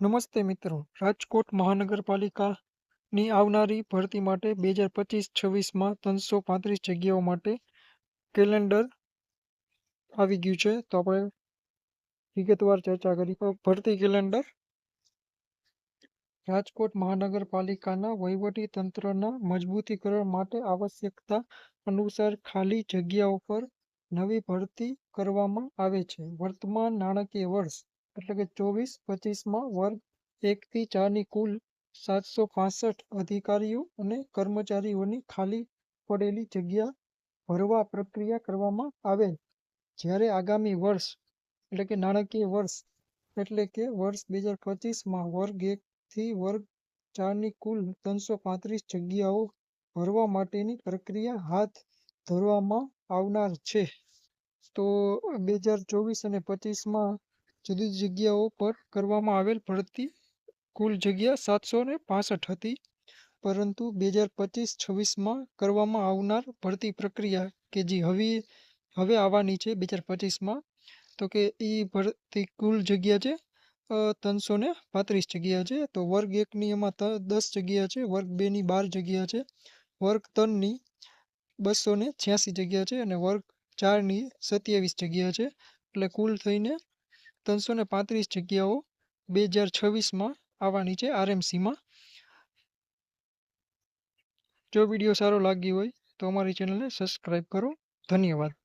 નમસ્તે મિત્રો. રાજકોટ મહાનગરપાલિકાની આવનારી ભરતી માટે બે હજાર પચીસ છવ્વીસમાં ત્રણસો પાંત્રીસ જગ્યાઓ માટે કેલેન્ડર આવી ગયું છે. તો આપણે વિગતવાર ચર્ચા કરી. ભરતી કેલેન્ડર. રાજકોટ મહાનગરપાલિકાના વહીવટી તંત્રના મજબૂતીકરણ માટે આવશ્યકતા અનુસાર ખાલી જગ્યાઓ પર નવી ભરતી કરવામાં આવે છે. વર્તમાન નાણાકીય વર્ષ એટલે કે ચોવીસ પચીસમાં વર્ગ એકથી ચારની કુલ સાતસો પાસઠ અધિકારીઓ અને કર્મચારીઓની ખાલી પડેલી જગ્યા ભરવા પ્રક્રિયા કરવામાં આવેલ. જ્યારે આગામી વર્ષ એટલે કે નાણાકીય વર્ષ એટલે કે વર્ષ બે હજાર પચીસમાં વર્ગ એકથી વર્ગ ચારની કુલ ત્રણસો પાંત્રીસ જગ્યાઓ ભરવા માટેની પ્રક્રિયા હાથ ધરવામાં આવનાર છે. તો બે હજાર ચોવીસ અને પચીસમાં જુદી જગ્યાઓ પર કરવામાં આવેલ ભરતી કુલ જગ્યા સાતસો ને હતી. પરંતુ બે હજાર પચીસ છવ્વીસમાં કરવામાં આવનાર ભરતી પ્રક્રિયા કે જે હવે હવે આવવાની છે બે હજાર પચીસમાં, તો કે એ ભરતી કુલ જગ્યા છે ત્રણસો ને પાંત્રીસ જગ્યા છે. તો વર્ગ એકની એમાં દસ જગ્યા છે, વર્ગ બેની બાર જગ્યા છે, વર્ગ ત્રણની બસો ને છ્યાસી જગ્યા છે અને વર્ગ ચારની સત્યાવીસ જગ્યા છે. એટલે કુલ થઈને ત્રણસો ને પાંત્રીસ જગ્યાઓ બે હજાર છવ્વીસમાં આવવાની છે આરએમસીમાં. જો વીડિયો સારો લાગ્યો હોય તો અમારી ચેનલને સબસ્ક્રાઈબ કરો. ધન્યવાદ.